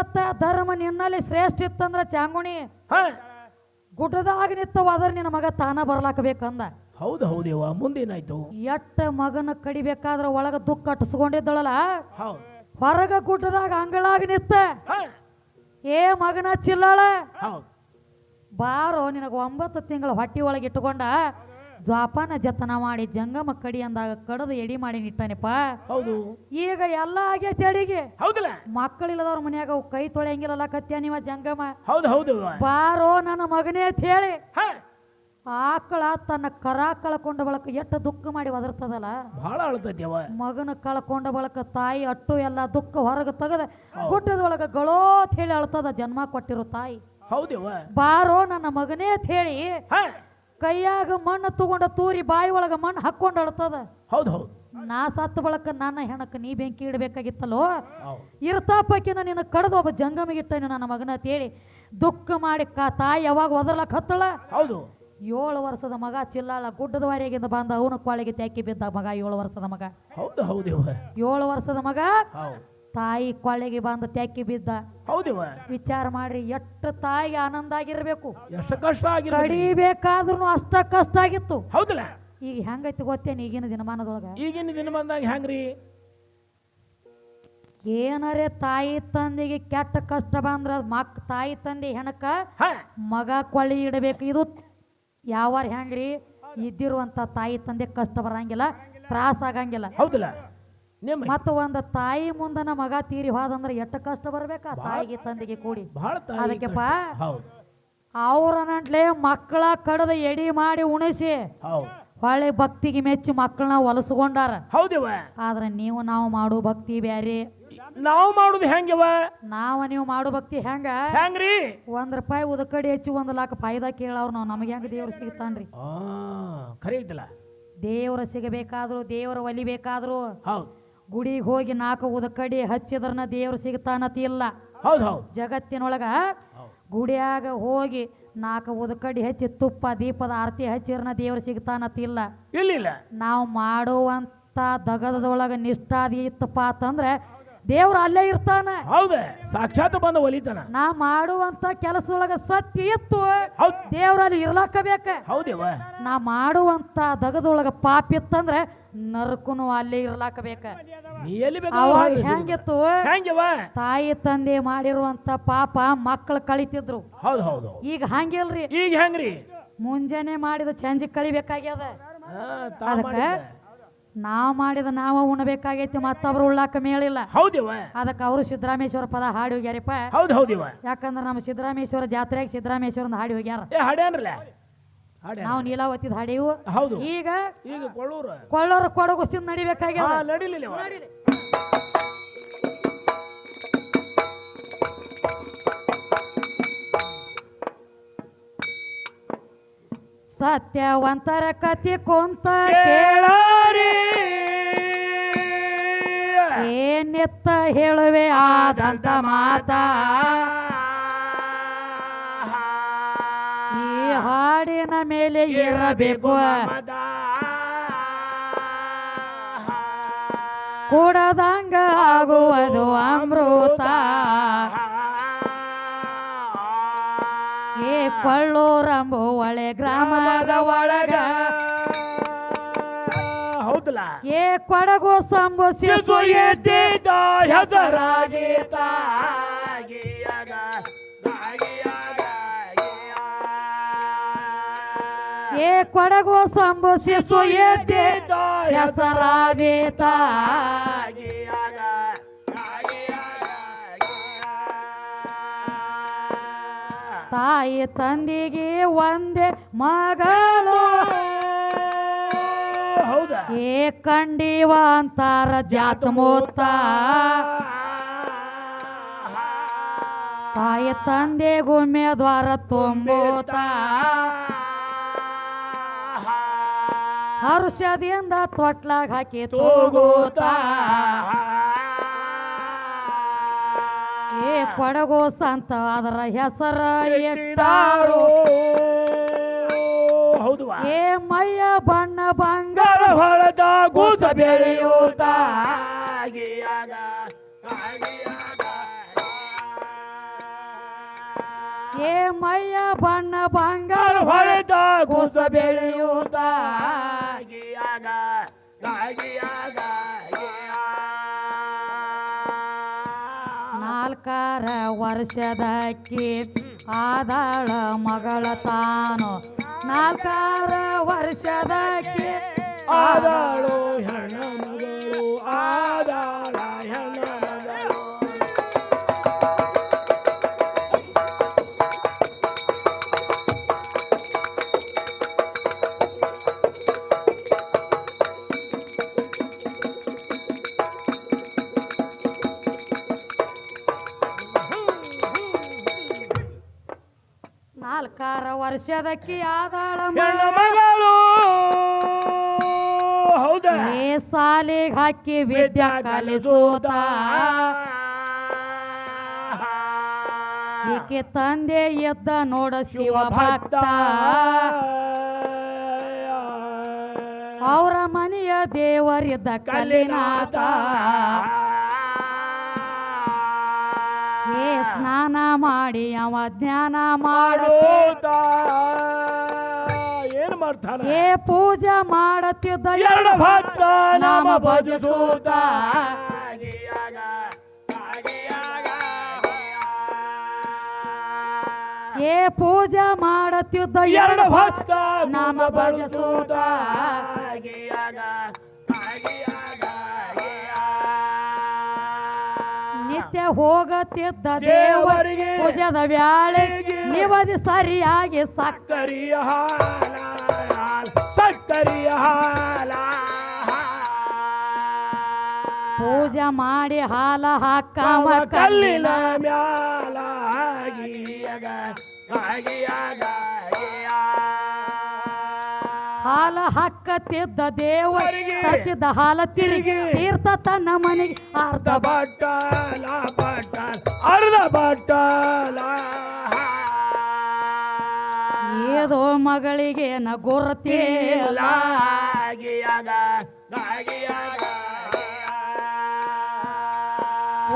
ಸತ್ತ ಧರ್ಮ ನಿನ್ನಲ್ಲಿ ಶ್ರೇಷ್ಠ ಇತ್ತಂದ್ರ ಚಾಂಗುಣಿ. ಗುಡ್ಡದಾಗ ನಿತ್ತವಾದ್ರೆ ನಿನ್ನ ಮಗ ತಾನ ಬರ್ಲಾಕ ಬೇಕಂದ ಹೌದು ಹೌದೇವ ಮುಂದೇನಾಯ್ತು. ಎಟ್ಟ ಮಗನ ಕಡಿಬೇಕಾದ್ರ ಒಳಗ ದುಃಖ ಅಟ್ಸ್ಕೊಂಡಿದ್ದಳಲ್ಲ ಹೌದು. ಹೊರಗ ಗುಡ್ಡದಾಗ ಅಂಗಳಾಗ ನಿತ್ತ. ಏ ಮಗನ ಚಿಲ್ಲಾಳ. ಬಾರೋ ನಿನಗ ಒಂಬತ್ತು ತಿಂಗಳ ಹೊಟ್ಟಿ ಒಳಗೆ ಇಟ್ಟುಕೊಂಡ ಜ್ವಾಪಾನ ಜತನ ಮಾಡಿ ಜಂಗಮ ಕಡಿ ಅಂದಾಗ ಕಡದು ಎಡಿ ಮಾಡಿ ನಿಟ್ಟನಪ್ಪ. ಹೌದು. ಈಗ ಎಲ್ಲ ಆಗೈತೆ ಅಡಿಗೆ ಹೌದಲ್ಲ. ಮಕ್ಕಳಿಲ್ಲದವ್ರ ಮನ್ಯಾಗ ಅವು ಕೈ ತೊಳೆಯಂಗಿಲ್ಲಲ್ಲ ಕತ್ಯ ನೀವ ಜಂಗಮ. ಹೌದು ಹೌದು. ಬಾರೋ ನನ್ನ ಮಗನೇ ಅಂತ ಹೇಳಿ. ಆಕಳ ತನ್ನ ಕರ ಕಳ್ಕೊಂಡ ಬಳಕ ಎಷ್ಟು ದುಃಖ ಮಾಡಿ ಒದರ್ತದಲ್ಲ. ಬಹಳ ಅಳ್ತೈತಿ ಮಗನ ಕಳ್ಕೊಂಡ ಬಳಕ ತಾಯಿ ಅಟ್ಟು ಎಲ್ಲ ದುಃಖ ಹೊರಗೆ ಗುಡ್ಡದ ಗುಡ್ಡದೊಳಗ ಗಳೋ ಅಂತ ಹೇಳಿ ಅಳ್ತದ ಜನ್ಮ ಕೊಟ್ಟಿರೋ ತಾಯಿ. ಹೌದೇವ ಬಾರೋ ನನ್ನ ಮಗನೇ ಅಂತ ಹೇಳಿ. ಕೈಯಾಗ ಮಣ್ಣು ತಗೊಂಡ ತೂರಿ ಬಾಯಿ ಒಳಗ ಮಣ್ಣು ಹಾಕೊಂಡ ಅಳ್ತದ. ಹೌದು ಹೌದು. ನಾ ಸತ್ತ ಬಳಕ ನನ್ನ ಹೆಣಕ್ಕೆ ನೀ ಬೆಂಕಿ ಇಡಬೇಕಾಗಿತ್ತಲ್ಲೋ? ಇರ್ತಾಪಕ್ಕಿನ ನಿನ್ನ ಕಡ್ದು ಒಬ್ಬ ಜಂಗಮಿಗಿಟ್ಟನು ನನ್ನ ಮಗನ ಅಂತ ಹೇಳಿ ದುಃಖ ಮಾಡಿ ಕಾ ತಾಯಿ ಯಾವಾಗ ಒದರ್ಲಕ್ ಹತ್ತಳ? ಹೌದು. ಏಳು ವರ್ಷದ ಮಗ ಚಿಲ್ಲಾಳ ಗುಡ್ಡದ ವಾರಿಯಾಗಿಂದ ಬಂದ ಅವನ ಕೊಳಗೆ ತ್ಯಾಕಿ ಬಿದ್ದ ಮಗ ಏಳು ವರ್ಷದ ಮಗ. ಹೌದು ಹೌದು ಏಳು ವರ್ಷದ ಮಗ? ತಾಯಿ ಕೊಳ್ಳೆಗೆ ಬಂದು ತೆಕ್ಕಿ ಬಿದ್ದ. ಹೌದೇವ ವಿಚಾರ ಮಾಡ್ರಿ ಎಷ್ಟು ತಾಯಿಗೆ ಆನಂದ ಆಗಿರ್ಬೇಕು. ಎಷ್ಟು ಕಷ್ಟ ಆಗಿಲ್ಲ ಕಡಿಬೇಕಾದ್ರೂ ಅಷ್ಟ ಕಷ್ಟ ಆಗಿತ್ತು. ಹೌದಲ್ಲ. ಈಗ ಹೆಂಗೈತಿ ಗೊತ್ತೇನು ಈಗಿನ ದಿನಮಾನದೊಳಗ? ಈಗಿನ ದಿನ ಬಂದಾಗ ಹೆಂಗ್ರಿ? ಏನಾರೆ ತಾಯಿ ತಂದೆಗೆ ಕೆಟ್ಟ ಕಷ್ಟ ಬಂದ್ರ ಮಕ್ ತಾಯಿ ತಂದೆ ಹೆಣಕ ಮಗ ಕೊಳ್ಳಿ ಇಡಬೇಕು. ಇದು ಯಾವಾರ ಹೆಂಗ್ರಿ? ಇದ್ದಿರುವಂತ ತಾಯಿ ತಂದೆ ಕಷ್ಟ ಬರಂಗಿಲ್ಲ ತ್ರಾಸ ಆಗಂಗಿಲ್ಲ. ಹೌದಲ್ಲ. ಮತ್ತ ಒಂದ ತಾಯಿ ಮುಂದನ ಮಗ ತೀರಿ ಹೋದಂದ್ರ ಎಷ್ಟು ಕಷ್ಟ ಬರ್ಬೇಕಾ ತಾಯಿಗೆ ತಂದೆಗೆ ಕೂಡಿ. ಅದಕ್ಕೆಪ್ಪ ಅವ್ರನ್ನಂಟ್ಲೆ ಮಕ್ಕಳ ಕಡದ ಎಡಿ ಮಾಡಿ ಉಣಿಸಿ ಹೊಳೆ ಭಕ್ತಿಗೆ ಮೆಚ್ಚಿ ಮಕ್ಕಳನ್ನ ಹೊಲಸ್ಕೊಂಡಾರ ಹೌದೇವ ಆದ್ರೆ ನೀವು ನಾವು ಮಾಡೋ ಭಕ್ತಿ ಬ್ಯಾರಿ. ನಾವು ಮಾಡುದು ಹೆಂಗವ ನಾವ ನೀವು ಮಾಡೋ ಭಕ್ತಿ ಹೆಂಗ? ಹೆಂಗ್ರಿ? ಒಂದ್ ರೂಪಾಯಿ ಉದಕಡಿ ಹೆಚ್ಚಿ ಒಂದ್ ಲಾಕ್ ಫಾಯ್ದಾ ಕೇಳವ್ರು ನಾವು ನಮಗೆ ಹೆಂಗ ದೇವ್ರು ಸಿಗ್ತಾನ್ರಿ? ಖರೆ ಐತಲ್ಲ ದೇವ್ರ ಸಿಗಬೇಕಾದ್ರು ದೇವ್ರ ಒಲಿಬೇಕಾದ್ರು. ಹೌದು. ಗುಡಿಗೆ ಹೋಗಿ ನಾಲ್ಕು ಉದಕಡಿ ಹಚ್ಚಿದ್ರನ ದೇವ್ರು ಸಿಗ್ತಾನತಿ ಇಲ್ಲ. ಹೌದು ಹೌದು. ಜಗತ್ತಿನೊಳಗ ಗುಡಿಯಾಗ ಹೋಗಿ ನಾಲ್ಕು ಉದಕಡಿ ಹಚ್ಚಿ ತುಪ್ಪ ದೀಪದ ಆರತಿ ಹಚ್ಚಿದ್ರನ್ನ ದೇವ್ರು ಸಿಗ್ತಾನತಿ ಇಲ್ಲ. ಇಲ್ಲ ನಾವು ಮಾಡುವಂತ ದಗದೊಳಗ ನಿಷ್ಠಾದಿ ಇತ್ತಪ್ಪ ಅಂತಂದ್ರೆ ದೇವ್ರ ಅಲ್ಲೇ ಇರ್ತಾನ. ಹೌದ ಸಾಕ್ಷಾತ್ ಬಂದ ಒಲಿತಾನ. ನಾ ಮಾಡುವಂತ ಕೆಲಸದೊಳಗ ಸತ್ಯ ಇತ್ತು. ದೇವ್ರಲ್ಲಿ ಇರ್ಲಾಕ ಬೇಕ. ಹೌದೇವ ನಾ ಮಾಡುವಂತ ದಗದೊಳಗ ಪಾಪ ಇತ್ತಂದ್ರೆ ನರಕುನು ಅಲ್ಲೇ ಇರ್ಲಾಕ ಬೇಕ ನೀ ಎಲ್ಲಿ ಅವಾಗ ಹೆಂಗಿತ್ತು? ಹೆಂಗವ? ತಾಯಿ ತಂದೆ ಮಾಡಿರುವಂತ ಪಾಪ ಮಕ್ಕಳು ಕಳಿತಿದ್ರು. ಹೌದು ಹೌದು ಈಗ ಹಂಗಿಲ್ರಿ? ಈಗ ಹೆಂಗ್ರಿ? ಮುಂಜಾನೆ ಮಾಡಿದ ಚಂಜಿ ಕಳಿಬೇಕಾಗ್ಯದ. ತಾ ಅದಕ್ಕ ಮಾಡಿದ್ದ. ನಾವ್ ಮಾಡಿದ ನಾವ ಉಣಬೇಕಾಗೈತಿ ಮತ್ತೊಬ್ರು ಉಳ್ಳಾಕ ಮೇಳಿಲ್ಲ ಹೌದೇವ? ಅದಕ್ಕೆ ಅವರು ಸಿದ್ದರಾಮೇಶ್ವರ ಪದ ಹಾಡಿ ಹೋಗ್ಯಾರಪ್ಪ. ಹೌದು ಹೌದಿವ. ಯಾಕಂದ್ರೆ ನಮ್ಮ ಸಿದ್ದರಾಮೇಶ್ವರ ಜಾತ್ರೆಗೆ ಸಿದ್ದರಾಮೇಶ್ವರ ಹಾಡಿ ಹೋಗ್ಯಾರ. ಏ ಹಾಡ್ಯಾನ್ರಲ್ಲ? ಹಾಡ್ಯಾನ ನಾವು ನೀಲಾವತಿ ಹಾಡಿವು. ಹೌದು. ಈಗ ಈಗ ಕೊಳ್ಳೂರು ಕೊಳ್ಳೂರು ಕೊಡಗುಸ್ತಿಂದ ನಡಿಬೇಕಾಗ್ಯದ. ನಡಿಲಿಲ್ಲ. ನಡೀರಿ. ಸತ್ಯವಂತರ ಕತಿ ಕೊಂತ ಕೇಳಾರಿ. ಏನೆತ್ತ ಹೇಳುವೆ ಆದಂತ ಮಾತ? ಮೇಲೆ ಇರಬೇಕು ಮದ ಕೂಡದಂಗ ಆಗುವುದು ಅಮೃತ. ಏ ಕೊಳ್ಳೂರಂಬು ಒಳೆ ಗ್ರಾಮದ ಒಳಗ. ಹೌದಲ್ಲ? ಏ ಕೊಡಗು ಸಂಬು ಶಿಶು ಎದ್ದಿದ್ದ ಹೆಸರಾಗಿ ಕೊಡಗು ಸಂಬು ಶಿಶು ಎದ್ದಿದ್ದ ಹೆಸರಾದೀತ ತಾಯಿ ತಂದಿಗೆ ಒಂದೇ ಮಗಳು. ಏ ಕಂಡೀವ ಅಂತಾರ ಜಾತ ಮೂತ. ತಾಯಿ ತಂದೆ ಗುಮ್ಮೆದ್ವಾರ ತುಂಬೂತ. ಹರುಷದಿಂದ ತೊಟ್ಲಾಗ ಹಾಕಿ ತೋಗೋತ. ಏ ಕೊಡಗೋ ಸಂತ ಅದರ ಹೆಸರ ಇಟ್ಟಾರು ಹೌದು ಏ ಮೈಯ ಬಣ್ಣ ಬಂಗಾರ ಹೊಳದ ಗೂಸ ಬೆಳೆಯೂತ. ಏ ಮಯ್ಯ ಬಣ್ಣ ಬಂಗಾರ ಹೊಳೆದ ಕೂಸ ಗಿಯಾಗ ಗಾಗಿಯಾಗ ನಾಲ್ಕಾರ ವರ್ಷದಕ್ಕಿ ಆದಾಳ ಮಗಳ ತಾನು. ನಾಲ್ಕಾರ ವರ್ಷದ ವರ್ಷದಕ್ಕಿ ಆದಾಳು ಹೆಣ ಮಗಳು ಆದಾಳ ಹೆಣ ವರ್ಷದಕ್ಕಿ ಆದಾಳ ಹೆಣ್ಣ ಮಗಳ. ಹೌದಾ? ಸಾಲಿಗೆ ಹಾಕಿ ವಿದ್ಯಾ ಕಲಿಸೋತ ಈಕೆ ತಂದೆ ಎದ್ದ ನೋಡ ಶಿವ ಭಕ್ತ. ಅವರ ಮನೆಯ ದೇವರಿದ್ದ ಕಲಿನಾಥ ಏ ಸ್ನಾನ ಮಾಡಿ ಅವ ಜ್ಞಾನ ಮಾಡುತ್ತ. ಏನ್ ಮಾಡ್ತಾನ? ಏ ಪೂಜೆ ಮಾಡುತ್ತಿದ್ದ ಎರಡು ಭಕ್ತ ನಾಮ ಭಜಿಸೂತ ಏ ಪೂಜೆ ಮಾಡುತ್ತಿದ್ದ ಎರಡು ಭಕ್ತ ನಾಮ ಭಜಿಸೂತ ಹೋಗತ್ತಿದ್ದ ದೇವರಿಗೆ ಪೂಜೆದ ಬ್ಯಾಳೆ ನಿವದಿ ಸರಿಯಾಗಿ ಸಕ್ಕ ಸಕ್ಕರಿಯ ಹಾಲ ಸಕ್ಕರಿಯ ಹಾಲ ಪೂಜೆ ಮಾಡಿ ಹಾಲ ಹಾಕವ ಕಲ್ಲಿನ ಮ್ಯಾಲ ಆಗಿಯಾಗ ಹಾಲ ಹಾಕತ್ತಿದ್ದ ದೇವರಿಗೆ ದೇವ ತತ್ತಿದ್ದ ಹಾಲ ತಿರುಗಿ ತೀರ್ಥ ತನ್ನ ಮನೆಗೆ ಅರ್ಧ ಬಟ್ಟಲ ಬಟ್ಟಲ ಅರ್ಧ ಬಟ್ಟಲ ಏದೋ ಮಗಳಿಗೆ ನ ಗುರುತಿಲ್ಲ. ಆಗಿಯಾಗ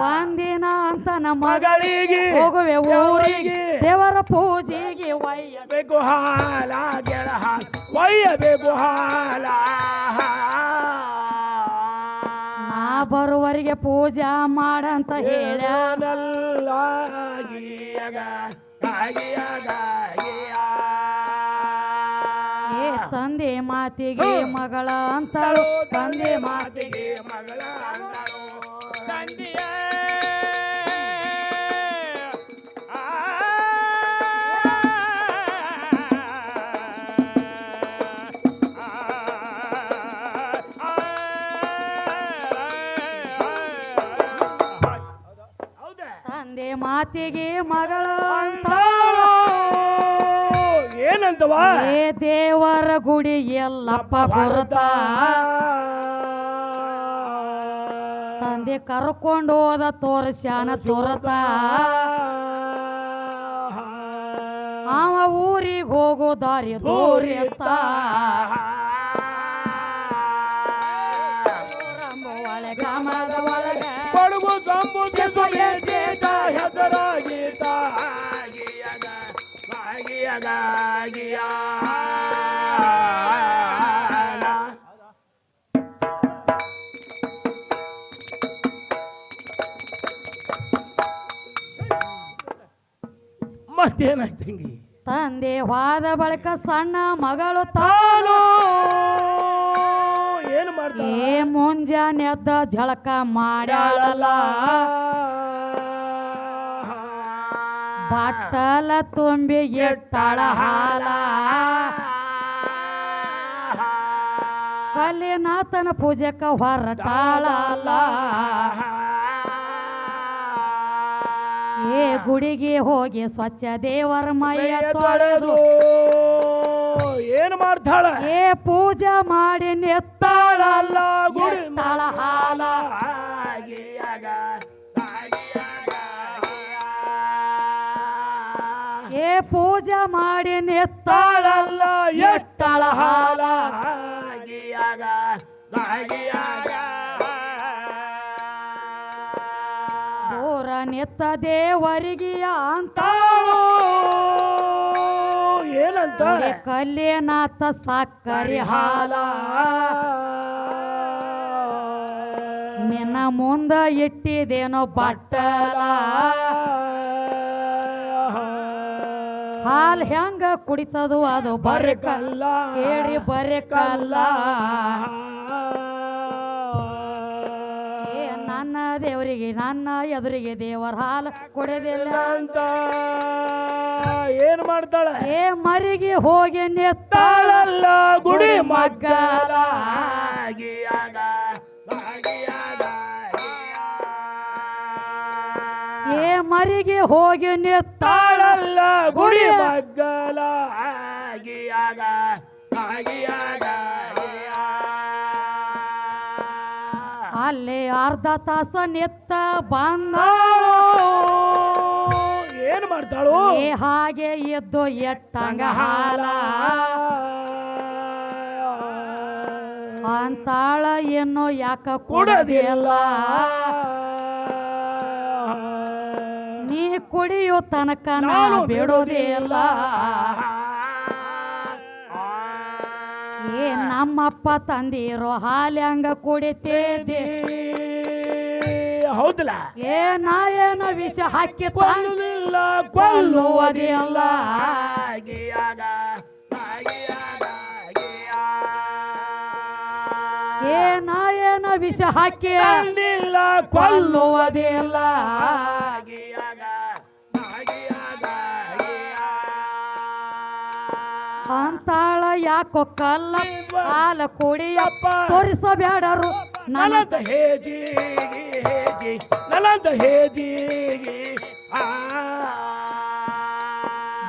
ಒಂದಿನ ಅಂತ ನಮ್ಮ ಮಗಳಿಗೆ ಹೋಗುವೆ ಊರಿಗೆ ದೇವರ ಪೂಜೆಗೆ ಒಯ್ಯಬೇಕು ಹಾಲ ಗೆಳ ಹಾಲ ಒಯ್ಯಬೇಕು ಹಾಲ. ನಾ ಬರುವರಿಗೆ ಪೂಜಾ ಮಾಡಂತ ಹೇಳ. ಹೇಳನಲ್ಲ ಆಗಿಯಾಗ ಆಗಿಯಾಗ ಏ ತಂದೆ ಮಾತಿಗೆ ಮಗಳ ಅಂತಳು ತಂದೆ ಮಾತಿಗೆ ಮಗಳ ಮಾತಿಗೆ ಮಗಳ ಅಂತ ಏನಂತವಾ ಏ ದೇವರ ಗುಡಿ ಎಲ್ಲಪ್ಪ ಗುರುತ ತಂದೆ ಕರ್ಕೊಂಡು ಹೋದ ತೋರಿಸ್ಯಾನ ತೋರತ. ಅವ ಊರಿಗೆ ಹೋಗೋ ದಾರಿ ದೂರಿತ್ತ ಒಳೆ ಮತ್ತೇನಾಯ್ತು ಹಿಂಗೆ ತಂದೆ ಹೋದ ಬಳಿಕ ಸಣ್ಣ ಮಗಳು ತಾನು ಏನು ಮಾಡ್ತಾ ಏ ಮುಂಜಾನೆ ಎದ್ದ ಜಳಕ ಮಾಡ್ಯಾಳಲ್ಲ. ಬಟ್ಟಲ ತುಂಬಿ ಎಟ್ಟಳ ಹಾಲ. ಕಲ್ಲಿನಾಥನ ಪೂಜೆಕ ಹೊರಟಾಳಲ್ಲ. ಏ ಗುಡಿಗೆ ಹೋಗಿ ಸ್ವಚ್ಛ ದೇವರ ಮೈಯ ತೊಳೆದು. ಏನು ಮಾಡ್ತಾಳ? ಏ ಪೂಜೆ ಮಾಡಿ ನೆತ್ತಾಳಲ್ಲ ಗುಡಿ. ತಾಳ ಹಾಲ. ಏ ಪೂಜೆ ಮಾಡಿ ನೆತ್ತಾಳಲ್ಲ. ಎತ್ತಾಳ ಹಾಲ. ಆಗಿಯಾಗ, ಆಗಿಯಾಗ. ನೆತ್ತ ದೇವರಿಗಿಯ ಅಂತ. ಏನಂತ? ಕಲ್ಲೇನಾಥ ಸಕ್ಕರೆ ಹಾಲ. ನಿನ್ನ ಮುಂದ ಇಟ್ಟಿದೇನೋ ಬಟ್ಟಲ. ಹಾಲ್ ಹೆಂಗ ಕುಡಿತದು ಅದು ಬರಕಲ್ಲ ಕೇಳಿ ಬರೆ ನನ್ನ ದೇವರಿಗೆ ನನ್ನ ಎದುರಿಗೆ ದೇವರ ಹಾಲು ಕೊಡೋದಿಲ್ಲ. ಅಂತ ಏನ್ ಮಾಡ್ತಾಳ? ಏ ಮರಿಗೆ ಹೋಗಿ ನೆತ್ತಾಳಲ್ಲ ಗುಡಿ ಮಗ್ಗಲ. ಏ ಮರಿಗೆ ಹೋಗಿ ನೆತ್ತಾಳಲ್ಲ ಗುಡಿ ಗುಡಿ ಮಗ್ಗಲ ಆಗಿಯಾಗ ಆಗಿಯಾಗ ಅಲ್ಲಿ ಅರ್ಧ ತಾಸ ನೆತ್ತ ಬಂದ. ಏನ್ ಮಾಡ್ತಾಳು? ಏ ಹಾಗೆ ಎದ್ದು ಎಟ್ಟಂಗ ಹಾಲ. ಅಂತಾಳ ಏನೋ ಯಾಕ ಕೊಡೋದಿಲ್ಲ. ನೀ ಕುಡಿಯೋ ತನಕ ನಾನು ಬಿಡೋದಿಲ್ಲ ನಮ್ಮಪ್ಪ ತಂದಿರೋ ಹಾಲ್ಯಾಂಗ ಕುಡಿತೇದೆ ಹೌದಲ್ಲ. ಏ ನಾ ಏನೋ ವಿಷ ಹಾಕಿ ಕೊಲ್ಲುವುದಿಲ್ಲ ಕೊಲ್ಲುವುದಿಲ್ಲ. ಆಗಿಯಾಗ ಏ ನಾ ಏನೋ ವಿಷ ಹಾಕಿ ಅಂದಿಲ್ಲ ಕೊಲ್ಲುವುದಿಲ್ಲ ಯಾಕೋ ಕಲ್ಲ ಹಾಲ ಕುಡಿಯಪ್ಪ ತೋರಿಸಬೇಡರು. ನಲಂತ ಹೇಜಿ ಹೇಜಿ ನಲಂತ ಹೇಜಿ.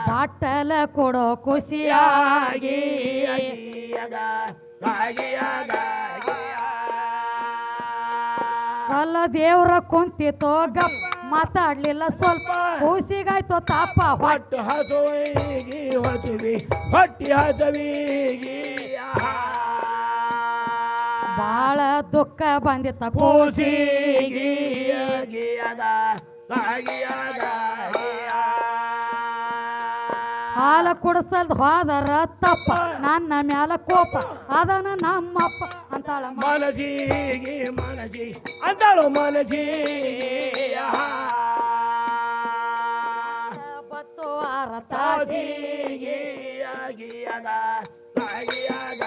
ಬಾಟಲ ಕೊಡೋ ಖುಷಿಯಾಗಿ. ಕಲ್ಲ ದೇವ್ರ ಕುಂತಿತೋ ಗಪ್ ಮಾತಾಡ್ಲಿಲ್ಲ. ಸ್ವಲ್ಪ ಖುಷಿಗಾಯ್ತು ತಾಪ ಹೊಟ್ಟೆ ಹಸುವಿಗಿ ಹೊಸುವಿ ಹೊಟ್ಟಿ ಹಸುವಿಗಿ ಬಾಳ ದುಃಖ ಬಂದಿತ್ತ. ಖುಷಿಗಿ ಹಾಲ ಕೊಡಸಲ್ ಹೋದರ ತಪ್ಪ. ನನ್ನ ಮ್ಯಾಲ ಕೋಪ. ಅದನ ನಮ್ಮಪ್ಪ ಅಂತಾಳ ಮಾಲಜಿ. ಮಾಲಜಿ. ಮನಜಿ ಅಂತಾಳು ಮನಜಿ ಬತ್ತು ಆರ ಆಗಿಯಾಗ ಆಗಿಯಾಗ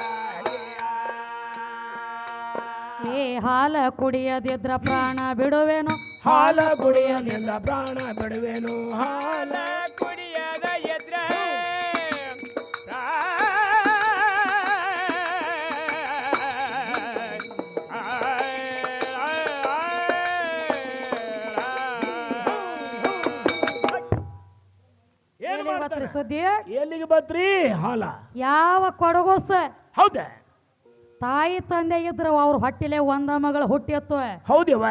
ಏ ಹಾಲ ಕುಡಿಯದಿದ್ರ ಪ್ರಾಣ ಬಿಡುವೆನು? ಹಾಲ ಕುಡಿಯದಿದ್ರ ಪ್ರಾಣ ಬಿಡುವೆನು? ಹಾಲ ಸುದ್ದಿ ಎಲ್ಲಿಗೆ ಬತ್ರಿ ಹಾಲ. ಯಾವ ಕೊಡಗೋಸ? ಹೌದ? ತಾಯಿ ತಂದೆ ಇದ್ರ ಅವ್ರ ಹೊಟ್ಟಿಲೆ ಒಂದ ಮಗಳ ಹುಟ್ಟಿತ್ತು ಹೌದವ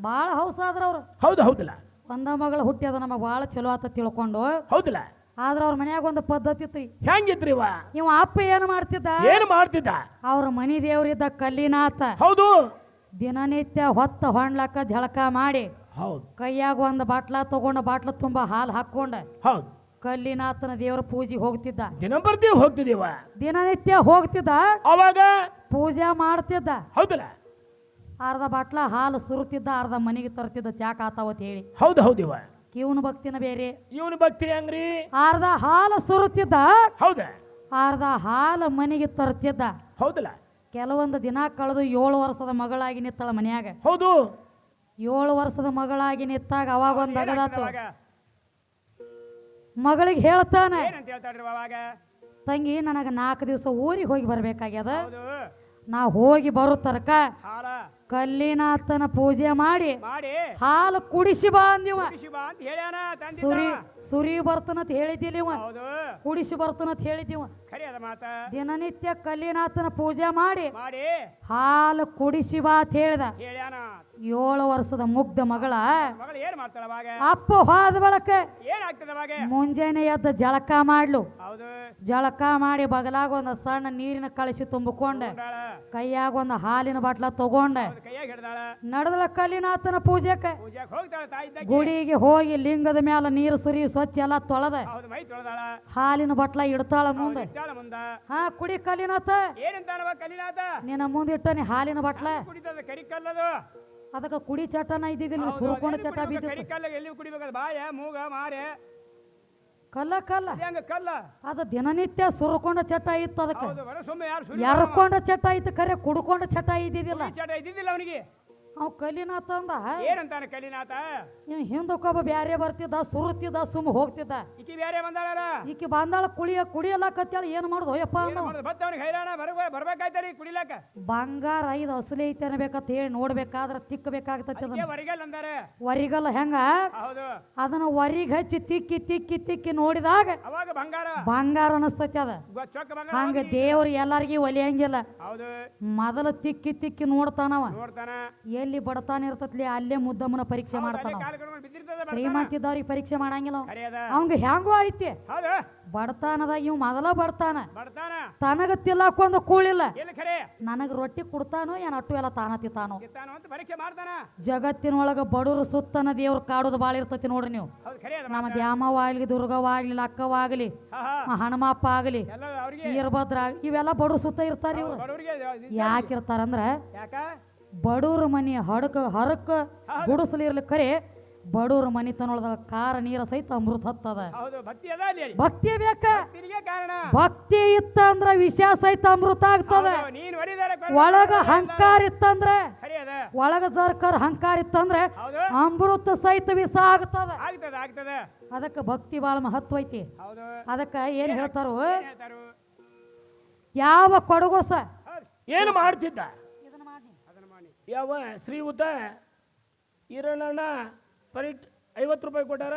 ಬಾಳ ಹೌಸ ಆದ್ರ ಅವ್ರು. ಹೌದು ಹೌದಿಲ್ಲ. ಒಂದ ಮಗಳ ಹುಟ್ಟ್ಯದ ನಮಗೆ ಬಾಳ ಚಲೋ ಆತ ತಿಳ್ಕೊಂಡು. ಹೌದಿಲ್ಲ. ಆದ್ರ ಅವ್ರ ಮನ್ಯಾಗ ಒಂದು ಪದ್ಧತಿ ಇತ್ತು ಹೆಂಗಿದ್ರಿವ ನೀವು ಅಪ್ಪ ಏನು ಮಾಡ್ತಿದ್ದ? ಏನ್ ಮಾಡ್ತಿದ್ದ? ಅವ್ರ ಮನಿ ದೇವ್ರಿದ್ದ ಕಲ್ಲಿನಾಥ. ಹೌದು. ದಿನನಿತ್ಯ ಹೊತ್ತ ಹೊಂಡ್ಲಕ್ಕ ಝಳಕ ಮಾಡಿ ಹೌದು. ಕೈಯಾಗ ಒಂದು ಬಾಟ್ಲ ತಗೊಂಡು ಬಾಟ್ಲ ತುಂಬಾ ಹಾಲು ಹಾಕೊಂಡ ಹೌದು. ಕಲ್ಲಿನಾಥನ ದೇವರ ಪೂಜೆ ಹೋಗ್ತಿದ್ದ. ದಿನ ಬರ್ತೀವಿ ಹೋಗ್ತಿದೀವ. ದಿನನಿತ್ಯ ಹೋಗ್ತಿದ್ದ. ಅವಾಗ? ಪೂಜೆ ಮಾಡ್ತಿದ್ದ. ಹೌದಲ್ಲ? ಅರ್ಧ ಬಾಟ್ಲ ಹಾಲು ಸುರುತ್ತಿದ್ದ ಅರ್ಧ ಮನೆಗೆ ತರ್ತಿದ್ದ ಚಾಕ್ ಆತಾವತ್ ಹೇಳಿ. ಹೌದು ಹೌದಿವ ಕಿವನ ಭಕ್ತಿನ ಬೇರೆ. ಇವನು ಭಕ್ತಿ ಹೆಂಗ್ರಿ? ಅರ್ಧ ಹಾಲು ಸುರುತ್ತಿದ್ದ ಹೌದ? ಅರ್ಧ ಹಾಲು ಮನೆಗೆ ತರ್ತಿದ್ದ ಹೌದಲ್ಲ? ಕೆಲವೊಂದು ದಿನ ಕಳೆದು ಏಳು ವರ್ಷದ ಮಗಳಾಗಿ ನಿತ್ತಳ ಮನ್ಯಾಗ. ಹೌದು. ಏಳು ವರ್ಷದ ಮಗಳಾಗಿ ನಿತ್ತಾಗ ಅವಾಗ ಒಂದು ಅಗದಾತು. ಮಗಳಿಗೆ ಹೇಳ್ತಾನೆ. ತಂಗಿ ನನಗೆ ನಾಲ್ಕು ದಿವಸ ಊರಿಗೆ ಹೋಗಿ ಬರ್ಬೇಕಾಗ್ಯದ. ನಾ ಹೋಗಿ ಬರೋ ತನಕ ಹಾಲ. ಕಲ್ಲಿನಾಥನ ಪೂಜೆ ಮಾಡಿ ಮಾಡಿ. ಹಾಲು ಕುಡಿಸಿ ಬಾ ಅಂದಿವ ಕೃಷಿ ಬಾ ಅಂತ ಹೇಳ್ಯಾನ ತಂದಿದ್ದ. ಸುರಿ ಸುರಿ ಬರ್ತನಂತ ಹೇಳಿದ್ದಿಲ್ಲ ಕುಡಿಸಿ ಬರ್ತನಂತ ಹೇಳಿದ್ದೀವ ದಿನನಿತ್ಯ ಕಲ್ಲಿನಾಥನ ಪೂಜೆ ಮಾಡಿ ಮಾಡಿ. ಹಾಲು ಕುಡಿಸಿ ಬಾ ಅಂತ ಹೇಳಿದ. ಏಳು ವರ್ಷದ ಮುಗ್ಧ ಮಗಳ. ಮಗಳು ಏನ್ ಮಾಡ್ತಾಳ ಅವಾಗ? ಅಪ್ಪ ಹೋದ ಬಳಕ ಅವಾಗ? ಮುಂಜಾನೆ ಎದ್ದ ಜಳಕ ಮಾಡ್ಲು. ಹೌದು. ಜಳಕ ಮಾಡಿ ಬಗಲಾಗ ಒಂದು ಸಣ್ಣ ನೀರಿನ ಕಳಿಸಿ ತುಂಬಿಕೊಂಡೆ. ಕೈಯಾಗ ಒಂದು ಹಾಲಿನ ಬಟ್ಲ ತಗೊಂಡೆ. ಕೈಯಾಗ ಹಿಡ್ದಾಳ. ನಡೆದಳ ಕಲ್ಲಿನಾಥನ ಪೂಜೆಕ್ಕೆ ಪೂಜಾಕ್ ಹೋಗ್ತಾಳ ತಾಯಿ ಇದ್ದಾಗ ಗುಡಿಗೆ ಹೋಗಿ ಲಿಂಗದ ಮ್ಯಾಲ ನೀರು ಸುರಿ ಸ್ವಚ್ಛ ಎಲ್ಲ ತೊಳೆದ. ಹೌದು ಮೈ ತೊಳೆದಾಳ. ಹಾಲಿನ ಬಟ್ಲ ಇಡ್ತಾಳ ಮುಂದೆ. ಹಾ ಕುಡಿ ಕಲ್ಲಿನಾಥ. ಏನಂತಾನವ ಮುಂದಿಟ್ಟ ನಿನ್ನ ಮುಂದಿಟ್ಟನಿ ಹಾಲಿನ ಬಟ್ಲ. ಕುಡಿತದ? ಅದಕ್ಕೆ ಕುಡಿ ಚಟನ ಇದ್ದಿದ್ದಿಲ್ಲ ಸುರ್ಕೊಂಡು ಚಟ ಬಿದ್ದ ಕಲ್ಲ ಎಲ್ಲಿ ಕುಡಿಬೇಕದ ಬಾಯ ಮೂಗ ಮಾರೆ. ಕಲ್ಲ ಕಲ್ಲ. ಹೆಂಗ ಕಲ್ಲ. ಅದ ದಿನನಿತ್ಯ ಸುರ್ಕೊಂಡ ಚಟ ಇತ್ತು ಅದಕ್ಕೆ. ಸುಮ್ಮನೆ ಯಾರು ಎರ್ಕೊಂಡ ಚಟ ಇತ್ತು ಕರೆ ಕುಡ್ಕೊಂಡ ಚಟ ಇದ್ದಿದ್ದಿಲ್ಲ. ಚಟ ಇದ್ದಿದ್ದಿಲ್ಲ ಅವನಿಗೆ. ಅವ್ ಕಲಿನಾಥ ಅಂದ. ಏನಂತಾನೆ ಕಲಿನಾಥ? ಇವ್ ಹಿಂದಕ್ಕೊಬ್ಬ ಬ್ಯಾರೆ ಬರ್ತಿದ್ದ ಸುರುತ್ತಿದ್ದ ಸುಮ್ ಹೋಗ್ತಿದ್ದ. ಈಕಿ ಬೇರೆ ಬಂದಾಳ ಈಕಿ ಬಂದಾಳ ಕುಳಿಯ ಕುಡಿಯಲ್ಲ ಕತ್ತಾಳ ಏನ್ ಮಾಡುದು ಯಪ್ಪ ಅಂದ ಬತ್ತ ಅವ್ನಿಗೆ ಹೈರಾಣ ಬರ್ಬ ಬರ್ಬೇಕಾಯ್ತಾರಿ ಕುಡಿಲಾಕ ಬಂಗಾರ ಐದು ಅಸಲಿ ಐತೆ ಅನ್ಬೇಕಂತ ಹೇಳಿ ನೋಡ್ಬೇಕಾದ್ರ ತಿಕ್ಕಬೇಕಾಗ್ತತಿ ಅದನ್ನ. ವರಿಗಲ್ ಅಂದಾರೆ. ವರಿಗಲ್ಲ ಹೆಂಗ? ಹೌದು. ಅದನ್ನ ವರಿಗ್ ಹಚ್ಚಿ ತಿಕ್ಕಿ ತಿಕ್ಕಿ ತಿಕ್ಕಿ ನೋಡಿದಾಗ ಅವಾಗ ಬಂಗಾರ. ಬಂಗಾರ ಅನಸ್ತತಿ ಅದ. ಹಂಗ ದೇವ್ರು ಎಲ್ಲಾರ್ಗಿ ಒಲಿಯಂಗಿಲ್ಲ. ಹೌದು. ಮೊದಲ ತಿಕ್ಕಿ ತಿಕ್ಕಿ ನೋಡ್ತಾನವ. ನೋಡ್ತಾನ. ಎಲ್ಲಿ ಬಡತಾನ ಇರ್ತತ್ಲಿ ಅಲ್ಲೇ ಮುದ್ದಮ್ಮನ ಪರೀಕ್ಷೆ ಮಾಡ್ತಾನ ಶ್ರೀಮಂತ ಇದ್ದವ್ರಿಗೆ ಪರೀಕ್ಷೆ ಮಾಡಂಗಿಲ್ಲ ಅವಂಗ ಹೆಂಗೋ ಐತಿ. ಬಡತಾನದ ಬಡತಾನದಾಗ ಇವ್ ಮೊದಲ ಬಡತಾನ. ತನಗ ತಿಲ್ಲಾಕೊಂದು ಕೂಳಿಲ್ಲ. ನನಗ ರೊಟ್ಟಿ ಕೊಡ್ತಾನೋ ಏನ್ ಅಟ್ಟು ಎಲ್ಲ ತಾನ ತಿತ್ತಾನೋ ಜಗತ್ತಿನೊಳಗ ಬಡವರು ಸುತ್ತನ ದೇವ್ರ ಕಾಡೋದು ಬಾಳ ಇರ್ತತಿ ನೋಡ್ರಿ ನೀವು. ಹೌದು ಖರೆ ಆಗ್ಲಿ ನಮ್ಮ ದುರ್ಗವಾಗ್ಲಿ ಲಕ್ಕವಾಗ್ಲಿ ಹಾ ಹಾ. ಹಣಮಪ್ಪ ಆಗಲಿ ವೀರಭದ್ರ ಇವೆಲ್ಲ ಬಡವ್ರ ಸುತ್ತ ಇರ್ತಾರ ಇವ್ರು. ಯಾಕಿರ್ತಾರಂದ್ರ ಬಡವ್ರ ಮನೆ ಹಡಕ ಹರಕ ಗುಡಿಸಲಿರ್ಲಿ ಇರ್ಲಿ ಕರೆ ಬಡವ್ರ ಮನೆತನೊಳದ ಕಾರ ನೀರ ಸಹಿತ ಅಮೃತ ಹತ್ತದ. ಭಕ್ತಿ ಬೇಕ? ಭಕ್ತಿ ಇತ್ತಂದ್ರ ವಿಷ ಸಹಿತ ಅಮೃತ ಆಗ್ತದ. ಒಳಗ ಹಂಕಾರ ಇತ್ತಂದ್ರ ಒಳಗ ಜರ್ಕರ್ ಹಂಕಾರ ಇತ್ತಂದ್ರ ಅಮೃತ ಸಹಿತ ವಿಷ ಆಗ್ತದ. ಅದಕ್ಕೆ ಭಕ್ತಿ ಬಾಳ ಮಹತ್ವ ಐತಿ. ಅದಕ್ಕ ಏನ್ ಹೇಳ್ತಾರೋ? ಯಾವ ಕೊಡಗೋಸ? ಏನು ಮಾಡ್ತಿದ್ದ? ಯಾವ ಶ್ರೀಯುತ ಈರಣ್ಣ ಪರಿಟ್ ಐವತ್ತು ರೂಪಾಯಿ ಕೊಟ್ಟಾರ.